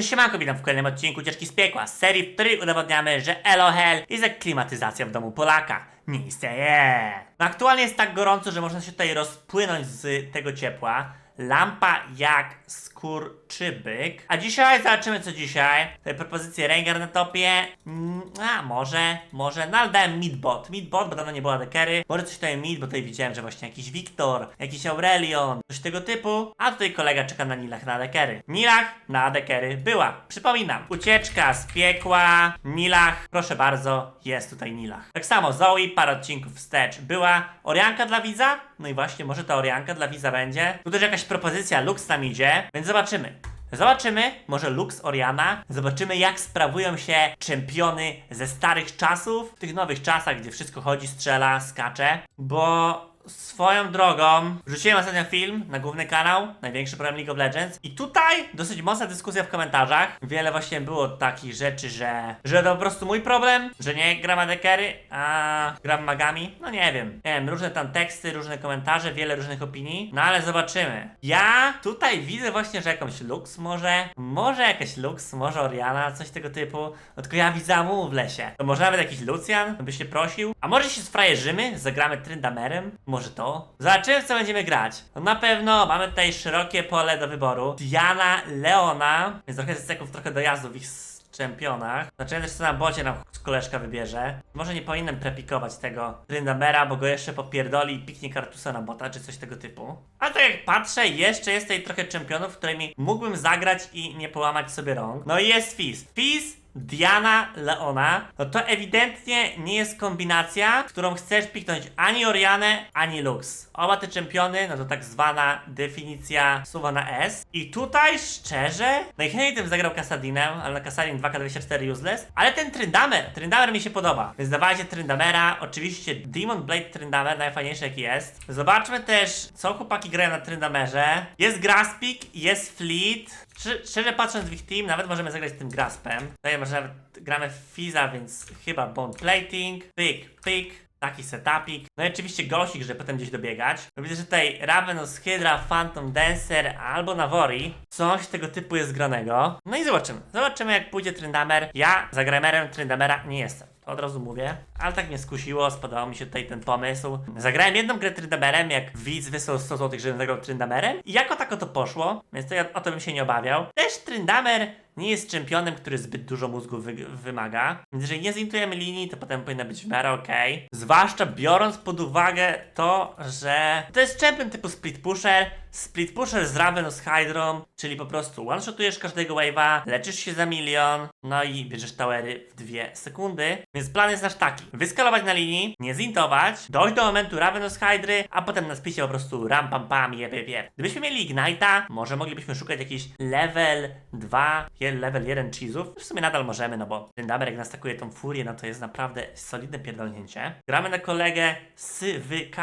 Cześć siemanko, witam w kolejnym odcinku Ucieczki z Piekła, serii, w której udowodniamy, że Elohel jest jak klimatyzacja w domu Polaka. Nie istnieje. No aktualnie jest tak gorąco, że można się tutaj rozpłynąć z tego ciepła. Lampa jak skurczybyk. A dzisiaj zobaczymy co dzisiaj. Tutaj propozycje Rengar na topie. Mm, a może, może. No ale dałem midbot. Midbot, bo dawno nie było dekery. Może coś tutaj mid, bo tutaj widziałem, że właśnie jakiś Wiktor, jakiś Aurelion, coś tego typu. A tutaj kolega czeka na Nilach na dekery. Nilach na dekery była. Przypominam. Ucieczka z piekła. Nilach. Proszę bardzo, jest tutaj Nilach. Tak samo Zoe, parę odcinków wstecz. Była Orianka dla widza. No i właśnie, może ta Orianka dla widza będzie. Tu też jakaś propozycja Lux tam idzie, więc zobaczymy. Zobaczymy, może Lux Oriana, zobaczymy jak sprawują się czempiony ze starych czasów, w tych nowych czasach, gdzie wszystko chodzi, strzela, skacze, bo swoją drogą wrzuciłem ostatnio film na główny kanał, największy problem League of Legends. I tutaj dosyć mocna dyskusja w komentarzach, wiele właśnie było takich rzeczy, że, że to po prostu mój problem, że nie gram adekery, a gram magami, no nie wiem, nie wiem, różne tam teksty, różne komentarze, wiele różnych opinii, no ale zobaczymy. Ja tutaj widzę właśnie, że jakąś Lux może, może jakaś Lux, może Oriana, coś tego typu, no tylko ja widzę Amumu w lesie, to może nawet jakiś Lucian by się prosił, a może się sfrajerzymy, zagramy Tryndamerem, może to? Zobaczymy co będziemy grać. No na pewno mamy tutaj szerokie pole do wyboru. Diana, Leona, więc trochę zeseków, trochę w ich czempionach. Znaczy też co na bocie nam koleżka wybierze. Może nie powinienem prepikować tego Tryndamera, bo go jeszcze popierdoli i piknie Kartusa na bota, czy coś tego typu. A tak jak patrzę, jeszcze jest tutaj trochę czempionów, którymi mógłbym zagrać i nie połamać sobie rąk. No i jest Fizz. Fizz Diana Leona, no to ewidentnie nie jest kombinacja, którą chcesz piknąć ani Orianę, ani Lux. Oba te czempiony, no to tak zwana definicja suwa na S. I tutaj szczerze, najchętniej tym zagrał Kasadinem, ale na Kasadin 2K24 useless. Ale ten Tryndamer, Tryndamer mi się podoba. Więc dawajcie Tryndamera, oczywiście Demon Blade Tryndamer, najfajniejszy jaki jest. Zobaczmy też, co chłopaki grają na Tryndamerze. Jest Graspik, jest Fleet. Szczerze, patrząc w ich team, nawet możemy zagrać z tym Graspem. Tutaj może nawet gramy w Fiza, więc chyba Bone Plating, Pick, Pick. Taki setupik. No i oczywiście Gosik, żeby potem gdzieś dobiegać. No widzę, że tutaj Ravenous Hydra, Phantom Dancer albo Navori. Coś tego typu jest granego. No i zobaczymy. Zobaczymy jak pójdzie Tryndamer. Ja za gramerem Tryndamera nie jestem. Od razu mówię. Ale tak mnie skusiło, spodobał mi się tutaj ten pomysł. Zagrałem jedną grę Tryndamerem, jak widz wysłał 100 zł, żebym zagrał Tryndamerem. I jako tako to poszło, więc to ja o to bym się nie obawiał. Też Tryndamer nie jest czempionem, który zbyt dużo mózgu wy wymaga. Więc jeżeli nie zintujemy linii, to potem powinno być w miarę okej. Zwłaszcza biorąc pod uwagę to, że to jest czempion typu split pusher. Split pusher z Ravenous Hydrą, czyli po prostu one-shotujesz każdego wave'a, leczysz się za milion, no i bierzesz towery w dwie sekundy. Więc plan jest nasz taki. Wyskalować na linii, nie zintować, dojść do momentu Ravenous Hydry, a potem na spicie po prostu ram pam pam jeb jeb. Gdybyśmy mieli Ignite'a, może moglibyśmy szukać jakiś level 2, je- level 1 cheese'ów. W sumie nadal możemy, no bo ten damer jak nas atakuje tą furię, no to jest naprawdę solidne pierdolnięcie. Gramy na kolegę SWK.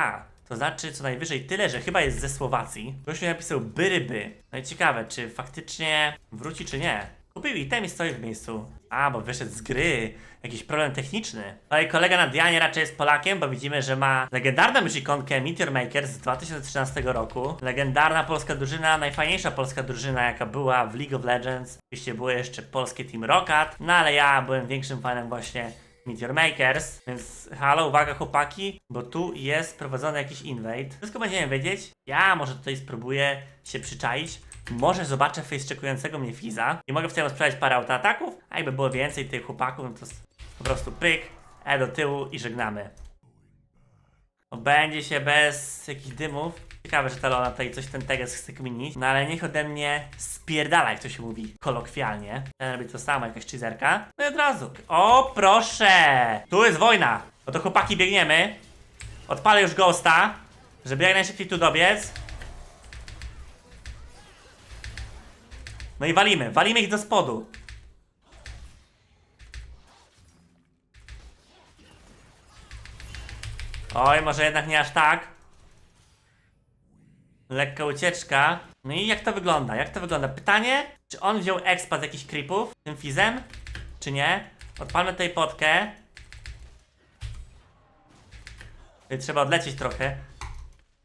To znaczy co najwyżej tyle, że chyba jest ze Słowacji. Ktoś mi napisał byryby. No i ciekawe, czy faktycznie wróci, czy nie. Kupił item i stoi w miejscu. A, bo wyszedł z gry. Jakiś problem techniczny. No i kolega na Dianie raczej jest Polakiem, bo widzimy, że ma legendarną już ikonkę Meteor Maker z 2013 roku. Legendarna polska drużyna, najfajniejsza polska drużyna, jaka była w League of Legends. Oczywiście było jeszcze polskie Team Rocket, no ale ja byłem większym fanem właśnie Meteor Makers, więc halo, uwaga chłopaki, bo tu jest prowadzony jakiś invade. Wszystko będziemy wiedzieć. Ja może tutaj spróbuję się przyczaić. Może zobaczę face'czekującego mnie Fiza i mogę wtedy sprzedać parę autoataków, a jakby było więcej tych chłopaków, no to po prostu pyk, e do tyłu i żegnamy. Będzie się bez jakichś dymów. Ciekawe, że ta Lona tutaj coś ten teges chce kminić. No ale niech ode mnie spierdala, jak to się mówi kolokwialnie. Ten robi to samo, jakaś cheezerka. No i od razu. O proszę! Tu jest wojna! No to chłopaki biegniemy. Odpalę już Ghosta, żeby jak najszybciej tu dobiec. No i walimy, walimy ich do spodu. Oj, może jednak nie aż tak. Lekka ucieczka. No i jak to wygląda? Jak to wygląda? Pytanie, czy on wziął expa z jakichś creepów tym fizem? Czy nie? Odpalmy tutaj potkę. Tutaj Trzeba odlecieć trochę.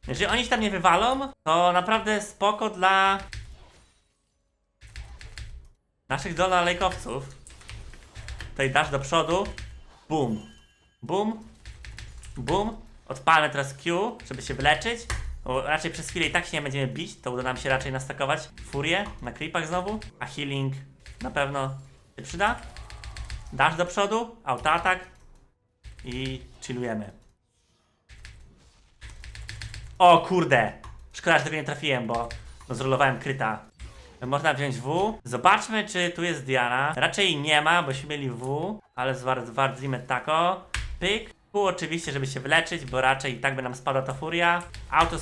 Jeżeli oni się tam nie wywalą, to naprawdę spoko dla naszych dolnolejkowców. Tutaj dasz do przodu. Bum. Bum. Bum. Odpalmy teraz Q, żeby się wyleczyć. Bo raczej przez chwilę i tak się nie będziemy bić, to uda nam się raczej nastakować furię na creepach znowu. A healing na pewno się przyda. Dasz do przodu, autoatak i chillujemy. O kurde! Szkoda, że tego nie trafiłem, bo no, zrolowałem kryta. Można wziąć W. Zobaczmy, czy tu jest Diana. Raczej nie ma, bośmy mieli W, ale zwardzimy tako. Pyk. W oczywiście, żeby się wyleczyć, bo raczej i tak by nam spadła ta furia. Auto.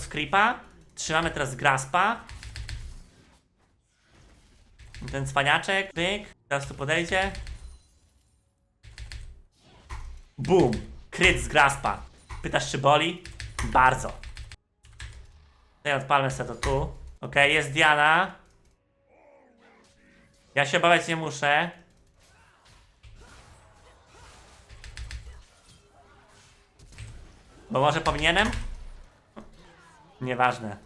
Trzymamy teraz graspa. Ten cwaniaczek. Pyk. Teraz tu podejdzie. Boom. Kryt z graspa. Pytasz, czy boli? Bardzo. Tutaj odpalmy sobie to tu. Okej, jest Diana. Ja się obawiać nie muszę. Bo może powinienem? Nieważne.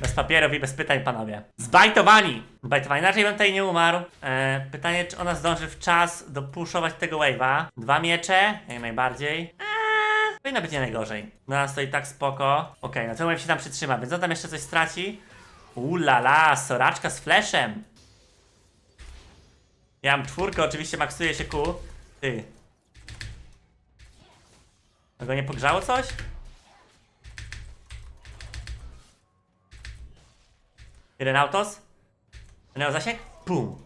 Bez papierów i bez pytań, panowie. Zbajtowani! Zbajtowani, inaczej bym tutaj nie umarł. E, pytanie, czy ona zdąży w czas dopuszować tego wave'a. Dwa miecze, jak najbardziej. Eee, powinno być nie najgorzej. No nas to i tak spoko. Okej, no to wave się tam przytrzyma, więc on tam jeszcze coś straci. Ulala, soraczka z flashem. Ja mam czwórkę, oczywiście maksuje się ku. Ty. A go nie pogrzało coś? Jeden autos? Miał zasięg? Pum.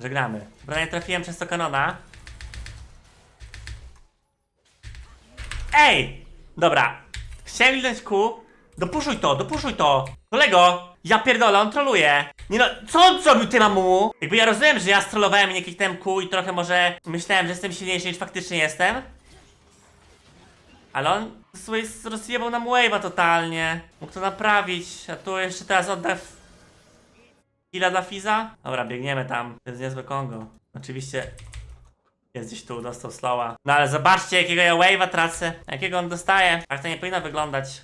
Żegnamy. Dobra, nie trafiłem przez to kanona. Ej! Dobra. Chciałem lidać ku. Dopuszuj to, dopuszuj to. Kolego! Ja pierdolę, on troluje. Nie no, co on zrobił ty mamu? Jakby ja rozumiem, że ja strollowałem i nie kliknąłem ku i trochę może myślałem, że jestem silniejszy niż faktycznie jestem. Ale on sobie rozjebał nam wave'a totalnie. Mógł to naprawić, a tu jeszcze teraz odda Killa dla Fiza? Dobra, biegniemy tam. To jest niezłe Kongo. Oczywiście jest gdzieś tu, dostał slowa. No ale zobaczcie, jakiego ja wave'a tracę. Jakiego on dostaje. Tak to nie powinno wyglądać.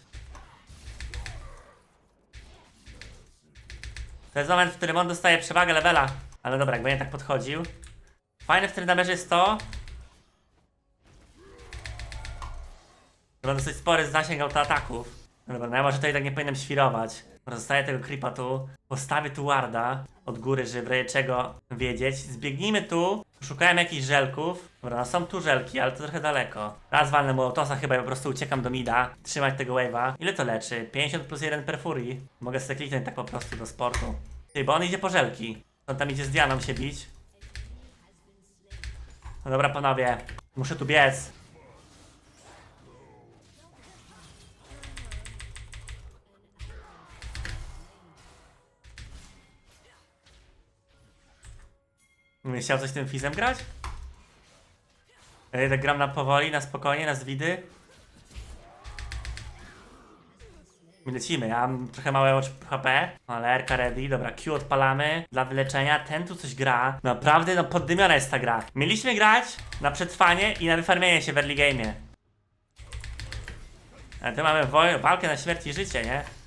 To jest moment, w którym on dostaje przewagę levela. Ale dobra, jakby nie tak podchodził. Fajne w tym damerze jest to, To dosyć spory zasięg autoataków. No Dobra, no ja może tutaj tak nie powinienem świrować. Zostaje tego creepa tu. Postawię tu warda od góry, żeby w razie czego wiedzieć. Zbiegnijmy tu. Szukałem jakichś żelków. Dobra, są tu żelki, ale to trochę daleko. Raz walnę mu autosa chyba i po prostu uciekam do mida. Trzymać tego wave'a. Ile to leczy? 50 plus 1 per furii. Mogę sobie kliknąć tak po prostu do sportu. Ty, bo on idzie po żelki. On tam idzie z Dianą się bić. No dobra, panowie. Muszę tu biec. Nie chciał coś tym fizem grać? Ja tak gram na powoli, na spokojnie, na zwidy. My lecimy, ja mam trochę małe HP, ale RK ready, dobra, Q odpalamy dla wyleczenia, ten tu coś gra. Naprawdę, no poddymiona jest ta gra. Mieliśmy grać na przetrwanie i na wyfarmienie się w early game'ie. Ale tu mamy walkę na śmierć i życie, nie?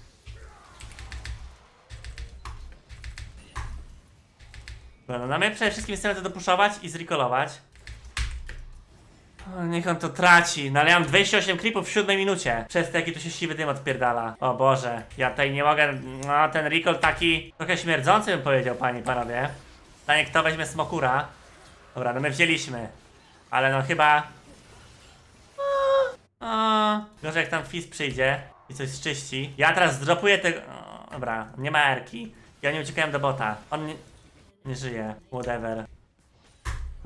Dobra, no my przede wszystkim chcemy to dopuszować i zrecallować. O, niech on to traci. No ale ja mam 28 klipów w siódmej minucie. Przez to jaki tu się siwy dym odpierdala. O Boże, ja tutaj nie mogę. No ten recall taki trochę śmierdzący bym powiedział, panie i panowie. Pytanie kto weźmie smokura. Dobra, no my wzięliśmy. Ale no chyba. O, Gorzej jak tam Fizz przyjdzie i coś zczyści. Ja teraz zdropuję tego. Dobra, nie ma erki. Ja nie uciekałem do bota. On nie, nie żyje. Whatever.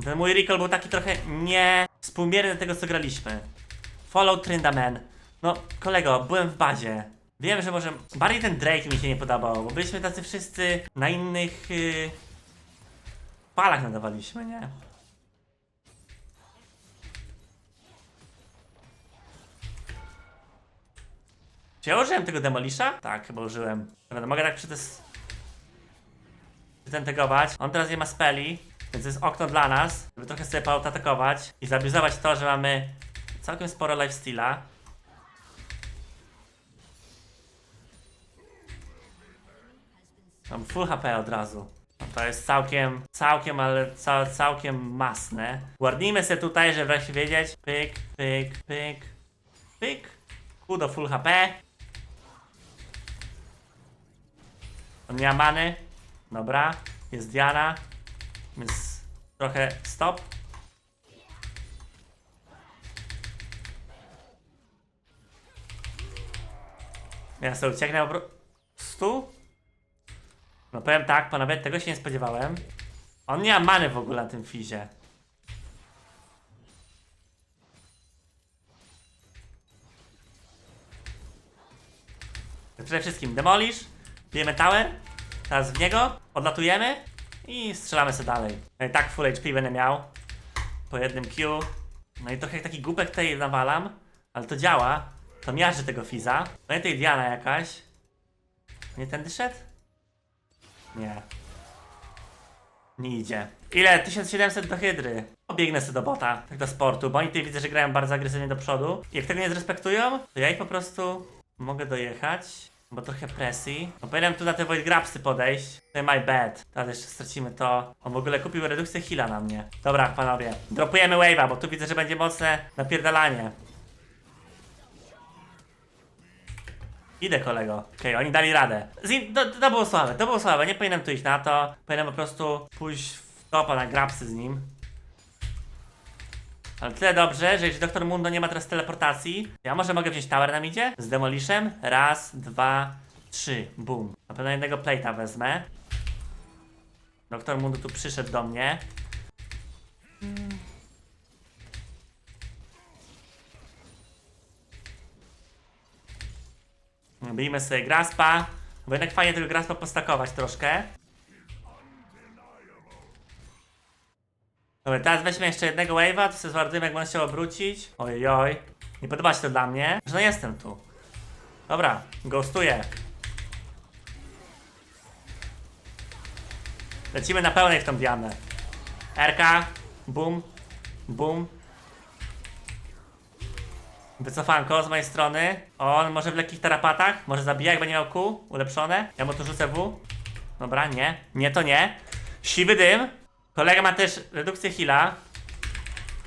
Ten mój recall był taki trochę nie współmierny do tego co graliśmy. Follow Trindaman. No, kolego, byłem w bazie. Wiem, że może bardziej ten Drake mi się nie podobał, bo byliśmy tacy wszyscy na innych yy, palach nadawaliśmy, nie? Czy ja użyłem tego demolisza? Tak, chyba użyłem. No mogę tak przytes... przytentegować. On teraz nie ma speli, więc jest okno dla nas, żeby trochę sobie atakować i zabizować to, że mamy całkiem sporo lifesteala. Mam full HP od razu. To jest całkiem, całkiem, ale ca, całkiem masne. Guardnijmy sobie tutaj, żeby wreszcie wiedzieć. Pyk, pyk, pyk, pyk. Q do full HP. On nie ma many. Dobra. Jest Diana. Więc trochę stop. Ja sobie ucieknę po prostu. No powiem tak, panowie, tego się nie spodziewałem. On nie ma many w ogóle na tym fizie. Przede wszystkim demolish, bijemy tower, teraz w niego, odlatujemy i strzelamy sobie dalej. No i tak full HP będę miał po jednym Q. No i trochę jak taki głupek tutaj nawalam, ale to działa. To miażdży tego fiza. No i tutaj Diana jakaś. Nie tędy szedł? Nie. Nie idzie. Ile? 1700 do hydry. Pobiegnę sobie do bota, tak do sportu, bo oni tutaj widzę, że grają bardzo agresywnie do przodu. Jak tego nie zrespektują, to ja ich po prostu mogę dojechać, bo trochę presji. No powinienem tu na te Void Grabsy podejść. To my bad. Teraz jeszcze stracimy to. On w ogóle kupił redukcję heala na mnie. Dobra, panowie. Dropujemy wave'a, bo tu widzę, że będzie mocne napierdalanie. Idę kolego. Okej, oni dali radę. Zin, to, to było słabe, to było słabe. Nie powinienem tu iść na to. Powinienem po prostu pójść w topa na grabsy z nim. Ale tyle dobrze, że jeśli doktor Mundo nie ma teraz teleportacji, ja może mogę wziąć tower na midzie? Z demolishem? Raz, dwa, trzy. Boom. Na pewno jednego plate'a wezmę. Doktor Mundo tu przyszedł do mnie. Bijmy sobie Graspa. Bo jednak fajnie tego Graspa postakować troszkę. Dobra, teraz weźmy jeszcze jednego wave'a, to sobie zwardujemy jak będę chciał obrócić. Ojoj. Nie podoba się to dla mnie. Że no jestem tu. Dobra, ghostuję. Lecimy na pełnej w tą diamę. RK, boom, boom. Wycofanko z mojej strony. On może w lekkich tarapatach. Może zabija, jak będzie miał Q. Ulepszone. Ja mu tu rzucę W. Dobra, nie. Nie, to nie. Siwy dym. Kolega ma też redukcję heala.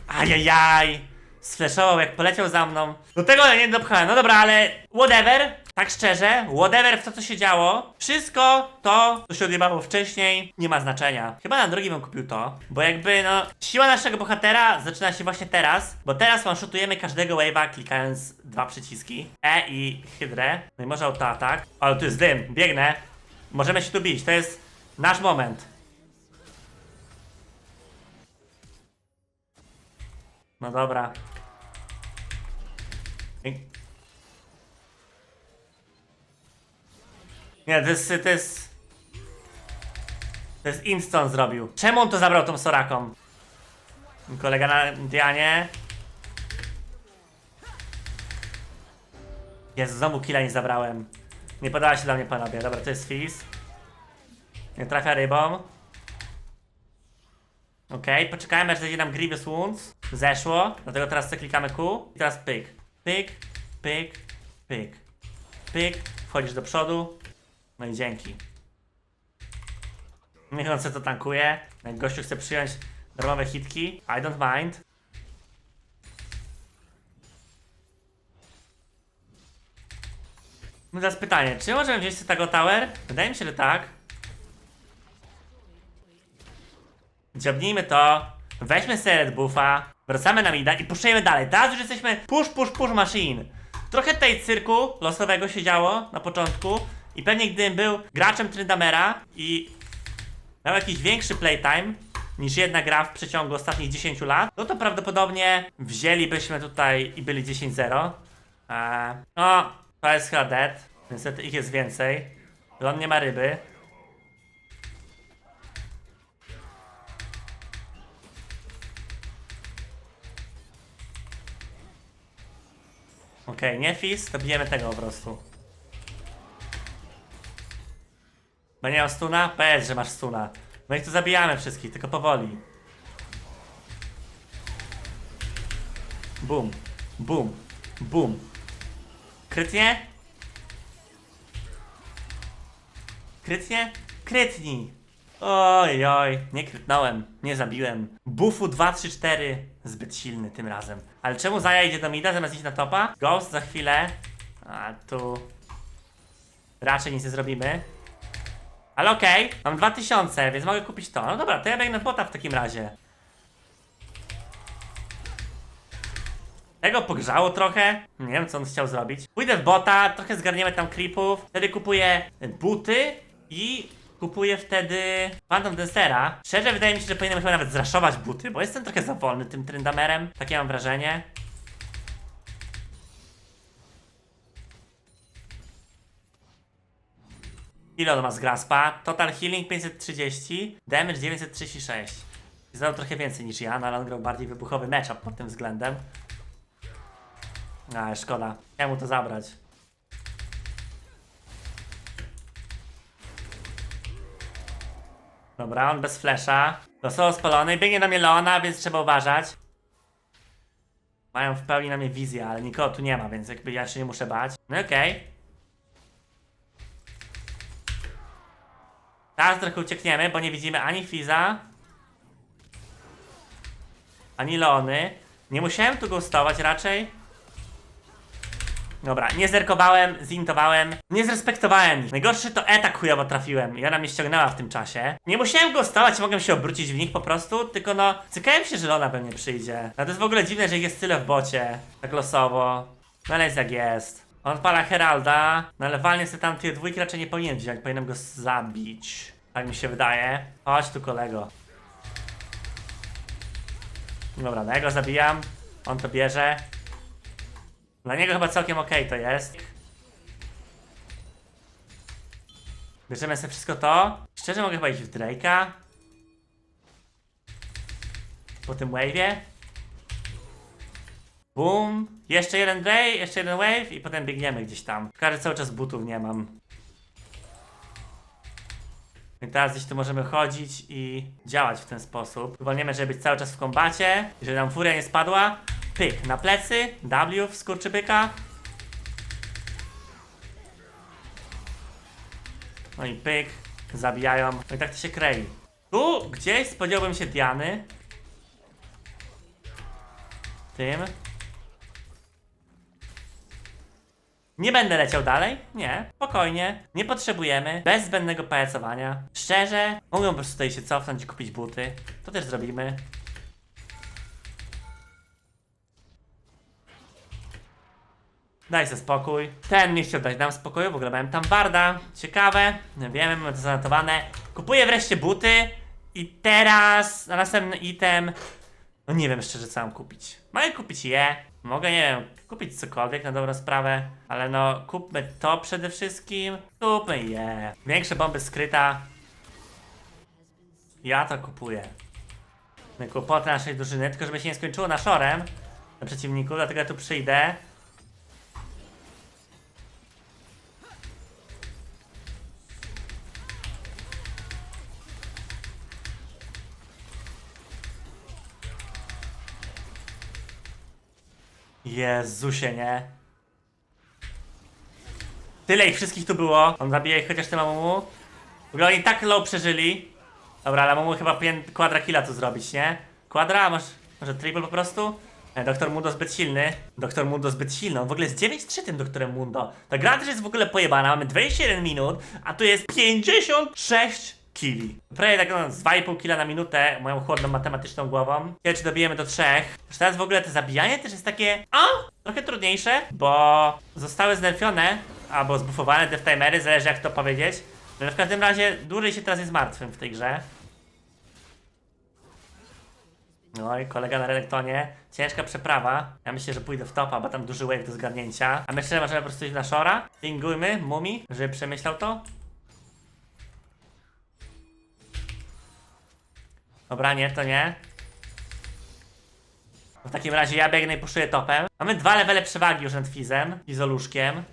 Ajajaj. Sfleszował, jak poleciał za mną. Do tego nie dopchałem. No dobra, ale whatever. Tak szczerze, whatever w to, co się działo. Wszystko to, co się odjebało wcześniej, nie ma znaczenia. Chyba na drugi bym kupił to. Bo jakby, no, siła naszego bohatera zaczyna się właśnie teraz. Bo teraz one-shotujemy każdego wave'a klikając dwa przyciski. E i hydrę. No i może autoatak. Ale tu jest dym. Biegnę. Możemy się tu bić. To jest nasz moment. No dobra. Nie, to jest, to jest... To jest instant zrobił. Czemu on to zabrał tą Soraką? Kolega na Dianie. Jezu, znowu killa nie zabrałem. Nie podoba się dla mnie panowie. Dobra, to jest Fizz. Nie trafia rybą. Okej, poczekajmy aż zejdzie nam Grievous Wounds. Zeszło, dlatego teraz sobie klikamy Q. I teraz pyk. Pyk, pyk, pyk. Pyk, wchodzisz do przodu. No i dzięki. Niech on sobie to tankuje. Jak gościu chce przyjąć darmowe hitki, I don't mind. No teraz pytanie, czy możemy wziąć tego tower? Wydaje mi się, że tak. Dziabnijmy to. Weźmy sobie Red Buffa. Wracamy na mida i puszczajmy dalej. Teraz już jesteśmy push, push, push machine. Trochę tej cyrku losowego się działo na początku. I pewnie gdybym był graczem Tryndamera i miał jakiś większy playtime niż jedna gra w przeciągu ostatnich 10 lat, no to prawdopodobnie wzięlibyśmy tutaj i byli 10-0. Eee, no, to jest chyba dead. Niestety ich jest więcej. On nie ma ryby. Okej, nie Fizz, to bijemy tego po prostu. Bo nie mam stuna? Powiedz, że masz stuna. No i tu zabijamy wszystkich, tylko powoli. Bum, bum, bum. Krytnie? Krytnie? Krytnij. Oj, oj, nie krytnąłem, nie zabiłem. Buffu 2, 3, 4, zbyt silny tym razem. Ale czemu Zaja idzie do mida zamiast iść na topa? Ghost za chwilę. A tu... Raczej nic nie zrobimy. Ale okej, mam 2000, więc mogę kupić to. No dobra, to ja biegnę w bota w takim razie. Tego pogrzało trochę. Nie wiem, co on chciał zrobić. Pójdę w bota, trochę zgarniemy tam creepów. Wtedy kupuję buty i kupuję wtedy Phantom Dancera. Szczerze, wydaje mi się, że powinienem chyba nawet zraszować buty, bo jestem trochę za wolny tym Tryndamerem. Takie mam wrażenie. Ile on ma z graspa? Total healing 530, damage 936. Zadał trochę więcej niż ja, no ale on grał bardziej wybuchowy matchup pod tym względem. A, szkoda. Chciałem mu to zabrać. Dobra, on bez flesza. Losowo spalony. Biegnie na mnie Leona, więc trzeba uważać. Mają w pełni na mnie wizję, ale nikogo tu nie ma, więc jakby ja się nie muszę bać. No okej. Teraz trochę uciekniemy, bo nie widzimy ani Fiza, ani Leony. Nie musiałem tu ghostować raczej. Dobra, nie zerkowałem, zintowałem, nie zrespektowałem ich. Najgorsze to E tak chujowo trafiłem i ona mnie ściągnęła w tym czasie. Nie musiałem go stawać, mogłem się obrócić w nich po prostu, tylko no, cykałem się, że ona we mnie przyjdzie. No to jest w ogóle dziwne, że ich jest tyle w bocie, tak losowo. No ale jest jak jest. On odpala Heralda, no ale walnie sobie tam tych dwójki raczej nie powinien wziąć, powinienem go zabić. Tak mi się wydaje. Chodź tu kolego. Dobra, no ja go zabijam, on to bierze. Dla niego chyba całkiem okej to jest. Bierzemy sobie wszystko to. Szczerze mogę iść w Drake'a. Po tym wave'ie. Boom. Jeszcze jeden Drake, jeszcze jeden wave i potem biegniemy gdzieś tam. Każdy cały czas butów nie mam. I teraz gdzieś tu możemy chodzić i działać w ten sposób. Wolniemy, żeby być cały czas w kombacie. Jeżeli nam furia nie spadła, pyk na plecy, W w skurczybyka. No i pyk, zabijają. No i tak to się krei. Tu gdzieś spodziewałbym się Diany. Tym. Nie będę leciał dalej? Nie, spokojnie. Nie potrzebujemy bez zbędnego pajacowania. Szczerze, mogę po prostu tutaj się cofnąć i kupić buty. To też zrobimy. Daj sobie spokój. Ten nie chciał dać nam spokoju, w ogóle miałem tam barda. Ciekawe, wiemy, mamy to zanotowane. Kupuję wreszcie buty i teraz na następny item. No nie wiem szczerze co mam kupić. Mogę kupić je, mogę nie wiem, kupić cokolwiek na dobrą sprawę, ale no kupmy to przede wszystkim. Kupmy je. Większe bomby skryta. Ja to kupuję. Kłopoty naszej drużyny, tylko żeby się nie skończyło na szorem na przeciwniku, dlatego ja tu przyjdę. Jezusie, nie? Tyle ich wszystkich tu było. On zabije ich chociaż tym Amumu. W ogóle oni tak low przeżyli. Dobra, ale Amumu chyba powinien quadra killa tu zrobić, nie? Quadra, a może, może triple po prostu? E, Doktor Mundo zbyt silny. Doktor Mundo zbyt silny. On w ogóle jest 9-3 tym doktorem Mundo. Ta gra też jest w ogóle pojebana. Mamy 21 minut, a tu jest 56 killi. Prawie tak no, z 2,5 killa na minutę moją chłodną matematyczną głową. Kiedy czy dobijemy do 3. Już teraz w ogóle to zabijanie też jest takie, a trochę trudniejsze, bo zostały znerfione albo zbufowane timery, zależy jak to powiedzieć. No, Ale w każdym razie dłużej się teraz jest martwym w tej grze. No i kolega na redaktonie. Ciężka przeprawa. Ja myślę, że pójdę w topa, bo tam duży wave do zgarnięcia. A myślę, że możemy po prostu iść na shora. Pingujmy Mumi, żeby przemyślał to. Dobra, nie, to nie. W takim razie ja biegnę i puszuję topem. Mamy dwa levele przewagi już nad Fizem i Zoluszkiem.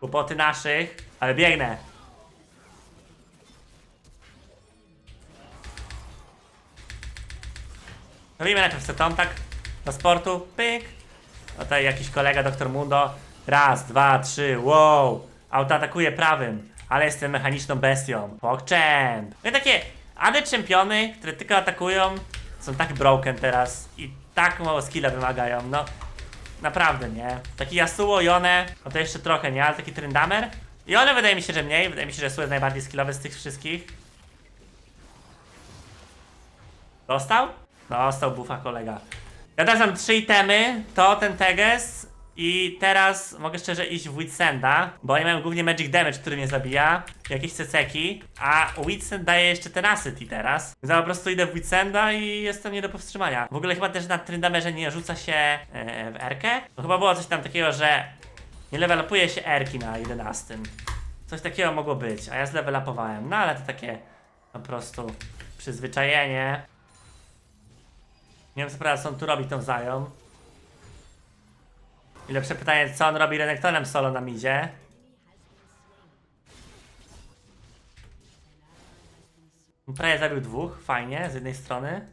Kłopoty naszych, ale biegnę. Robimy najpierw setom, tak? Do sportu, pyk. Tutaj jakiś kolega, doktor Mundo. Raz, dwa, trzy, wow. Autoatakuje prawym, ale jestem mechaniczną bestią. PogChamp. No i takie AD czempiony, które tylko atakują, są tak broken teraz i tak mało skilla wymagają, no naprawdę nie. Taki Yasuo, Yone, no to jeszcze trochę, nie? Ale taki Tryndamer? Yone wydaje mi się, że mniej, wydaje mi się, że Yasuo jest najbardziej skillowy z tych wszystkich. Dostał? Dostał buffa kolega. Ja teraz mam trzy itemy, to ten Teges i teraz mogę szczerze iść w Witsenda, bo oni mają głównie Magic Damage, który mnie zabija, jakieś ceceki, a Witsend daje jeszcze tenacity teraz. Ja po prostu idę w Witsenda i jestem nie do powstrzymania. W ogóle chyba też na Tryndamerze nie rzuca się e, w Erkę? To chyba było coś tam takiego, że nie levelupuje się Erki na 11. Coś takiego mogło być, a ja zlevelupowałem. No ale to takie po prostu przyzwyczajenie. Nie wiem co prawda co on tu robi tą zają. I lepsze pytanie, co on robi Renektonem solo na midzie. Prawie zabił dwóch, fajnie, z jednej strony.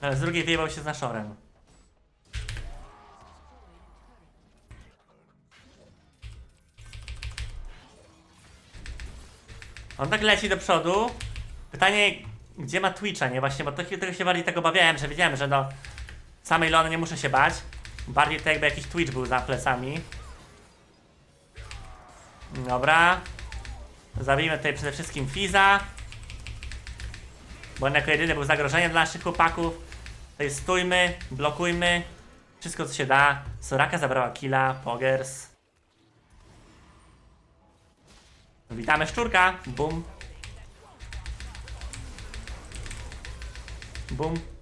Ale z drugiej wyjebał się z naszorem. On tak leci do przodu. Pytanie, gdzie ma Twitcha, nie? Właśnie, bo to, tego się bardziej tego obawiałem, że wiedziałem, że no samej Lony nie muszę się bać. Bardziej to jakby jakiś Twitch był za plecami. Dobra. Zabijmy tutaj przede wszystkim Fiza. Bo on jako jedyny był zagrożeniem dla naszych chłopaków. Tutaj stójmy, blokujmy. Wszystko co się da. Soraka zabrała killa, Pogers. Witamy szczurka. Bum. Bum.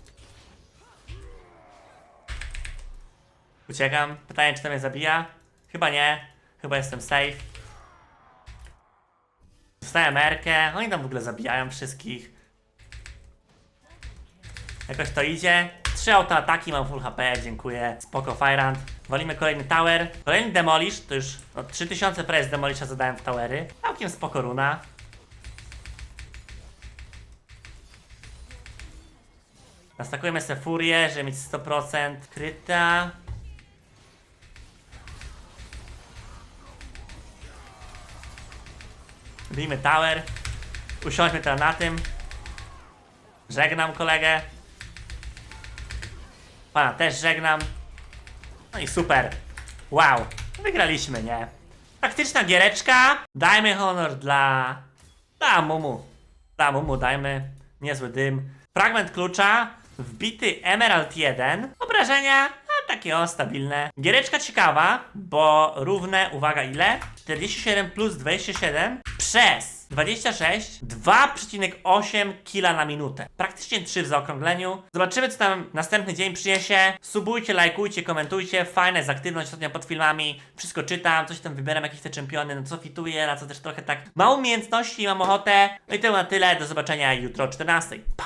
Uciekam. Pytanie, czy to mnie zabija? Chyba nie. Chyba jestem safe. Dostałem Erkę. Oni tam w ogóle zabijają wszystkich. Jakoś to idzie. Trzy autoataki, mam full HP, dziękuję. Spoko, Firant. Walimy kolejny tower. Kolejny demolish, to już no, 3000 prawie z demolisha zadałem w towery. Całkiem spoko runa. Nastakujemy sobie furię, żeby mieć 100% kryta. Bijmy tower. Usiądźmy teraz na tym. Żegnam kolegę. Pana też żegnam. No i super. Wow. Wygraliśmy, nie? Taktyczna giereczka. Dajmy honor dla... Dla Mumu. Dla Mumu dajmy. Niezły dym. Fragment klucza. Wbity Emerald 1. Obrażenia. A takie o, stabilne. Giereczka ciekawa, bo równe, uwaga ile? 47 plus 27 przez 26 2,8 kila na minutę. Praktycznie 3 w zaokrągleniu. Zobaczymy co tam następny dzień przyniesie. Subujcie, lajkujcie, komentujcie. Fajna jest aktywność ostatnio pod filmami. Wszystko czytam, coś tam wybieram, jakieś te czempiony, no co fituję, na co też trochę tak mam umiejętności mam ochotę. No i to na tyle. Do zobaczenia jutro o 14. Pa!